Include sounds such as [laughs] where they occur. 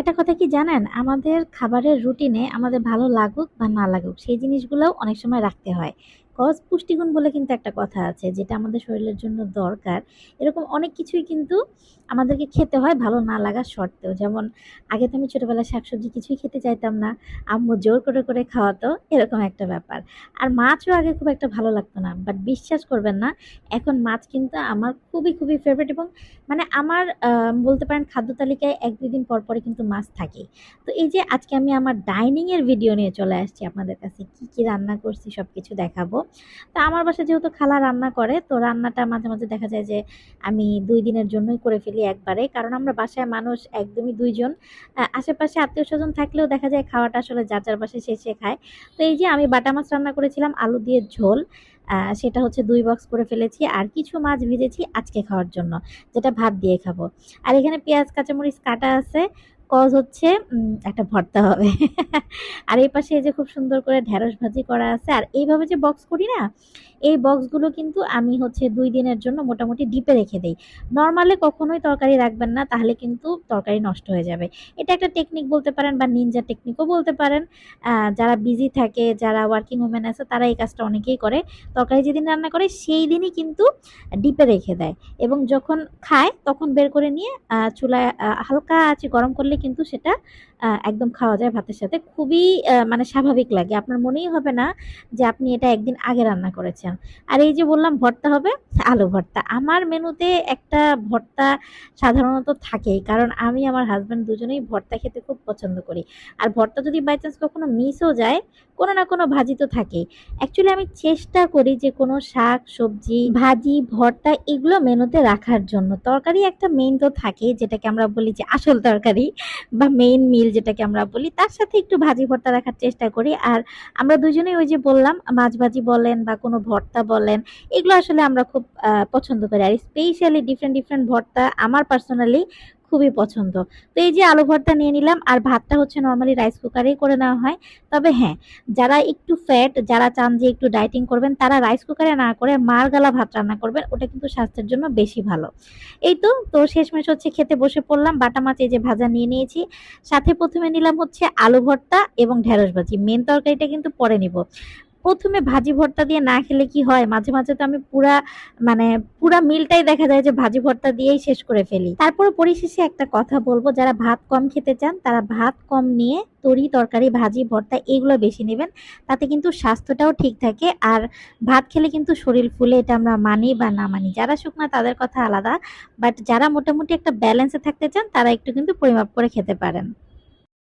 একটা কথা কি জানেন? আমাদের খাবারের রুটিনে আমাদের ভালো লাগুক বা না লাগুক, সেই জিনিসগুলোও অনেক সময় রাখতে হয়। কজ পুষ্টিগুণ বলে কিন্তু একটা কথা আছে যেটা আমাদের শরীরের জন্য দরকার। এরকম অনেক কিছুই কিন্তু আমাদেরকে খেতে হয় ভালো না লাগার শর্তেও। যেমন আগে তো আমি ছোটবেলায় শাকসবজি কিছুই খেতে চাইতাম না। আম্মু জোর করে, করে খাওয়াতো এরকম একটা ব্যাপার। আর মাছও আগে খুব একটা ভালো লাগতো না। বাট বিশ্বাস করবেন না এখন মাছ কিন্তু আমার খুবই, খুবই ফেভারিট এবং মানে আমার বলতে পারেন খাদ্য তালিকায় ১-২ দিন পর, পরই কিন্তু মাছ থাকেই। তো এই যে আজকে আমি আমার ডাইনিংয়ের ভিডিও নিয়ে চলে আসছি আপনাদের কাছে। কি, কি রান্না করছি সব কিছু দেখাবো। তো আমার বাসায় যেহেতু খালা রান্না করে তো রান্নাটা মাঝে, মাঝে দেখা যায় যে আমি দুই দিনের জন্যই করে ফেলি একবারে। কারণ আমরা বাসায় মানুষ একদমই দুইজন আশেপাশে আত্মীয় স্বজন থাকলেও দেখা যায় খাওয়াটা আসলে যার, যার বাসায় সে খায়। তো এই যে আমি বাটা মাছ রান্না করেছিলাম আলু দিয়ে ঝোল। সেটা হচ্ছে দুই বক্স করে ফেলেছি। আর কিছু মাছ ভেজেছি আজকে খাওয়ার জন্য। যেটা ভাত দিয়ে খাব। আর এখানে পেঁয়াজ কাঁচামরিচ কাটা আছে। কজ হচ্ছে একটা ভর্তা হবে। [laughs] আর এই পাশে এই যে খুব সুন্দর করে ঢেঁড়স ভাজি করা আছে। আর এইভাবে যে বক্স করি না? এই বক্সগুলো কিন্তু আমি হচ্ছে দুই দিনের জন্য মোটামুটি ডিপে রেখে দেই। নরমালে কখনোই তরকারি রাখবেন না তাহলে কিন্তু তরকারি নষ্ট হয়ে যাবে। এটা একটা টেকনিক বলতে পারেন বা নিনজা টেকনিকও বলতে পারেন। যারা বিজি থাকে, যারা ওয়ার্কিং ওমেন আছে তারা এই কাজটা অনেকেই করে। তরকারি যেদিন রান্না করে সেই দিনই কিন্তু ডিপে রেখে দেয় এবং যখন খায় তখন বের করে নিয়ে চুলায় হালকা আঁচে গরম করলে কিন্তু সেটা একদম খাওয়া যায় ভাতের সাথে। খুবই মানে স্বাভাবিক লাগে। আপনার মনেই হবে না যে আপনি এটা একদিন আগে রান্না করেছেন। আর এই যে বললাম ভর্তা হবে, আলু ভর্তা। আমার মেনুতে একটা ভর্তা সাধারণত থাকেই। কারণ আমি আমার হাজব্যান্ড দুজনেই ভর্তা খেতে খুব পছন্দ করি। আর ভর্তা যদি বাই চান্স কখনো মিসও যায়, কোনো না কোনো ভাজি তো থাকেই। অ্যাকচুয়ালি আমি চেষ্টা করি যে কোনো শাক, সবজি, ভাজি, ভর্তা এগুলো মেনুতে রাখার জন্য। তরকারি একটা মেইন তো থাকেই যেটাকে আমরা বলি যে আসল তরকারি বা মেইন মিল যেটাকে আমরা বলি। তার সাথে একটু ভাজি ভর্তা রাখার চেষ্টা করি। আর আমরা দুজনেই ওই যে বললাম মাছ ভাজি বলেন বা কোনো ভর্তা বলেন, এগুলো আসলে আমরা খুব পছন্দ করি। আর স্পেশালি ডিফারেন্ট, ডিফারেন্ট ভর্তা আমার পার্সোনালি খুবই পছন্দ। তো এই যে আলু ভর্তা নিয়ে নিলাম আর ভাতটা হচ্ছে নর্মালি রাইস কুকারেই করে নেওয়া হয়। তবে হ্যাঁ, যারা একটু ফ্যাট, যারা চান যে একটু ডায়েটিং করবেন তারা রাইস কুকারে না করে মাড় গালা ভাত রান্না করবেন। ওটা কিন্তু স্বাস্থ্যের জন্য বেশি ভালো। এই তো, তো শেষমেশ হচ্ছে খেতে বসে পড়লাম। বাটা মাছ এই যে ভাজা নিয়ে নিয়েছি। সাথে প্রথমে নিলাম হচ্ছে আলু ভর্তা এবং ঢেঁড়স ভাজি। মেন তরকারিটা কিন্তু পরে নিব। ১ম এ ভাজি ভর্তা দিয়ে না খেলে কি হয়? মাঝে, মাঝে তো আমি পুরা মানে পুরা মিলটাই দেখা যায় যে ভাজি ভর্তা দিয়েই শেষ করে ফেলি। তারপরে পরিশেষে একটা কথা বলব যারা ভাত কম খেতে চান তারা ভাত কম নিয়ে তরি, তরকারি, ভাজি, ভর্তা এগুলো বেশি নেবেন তাতে কিন্তু স্বাস্থ্যটাও ঠিক থাকে। আর ভাত খেলে কিন্তু শরীর ফুলে এটা আমরা মানি বা না মানি। যারা শুকনা তাদের কথা আলাদা। বাট যারা মোটামুটি একটা ব্যালেন্সে থাকতে চান তারা একটু কিন্তু পরিমাপ করে খেতে পারেন।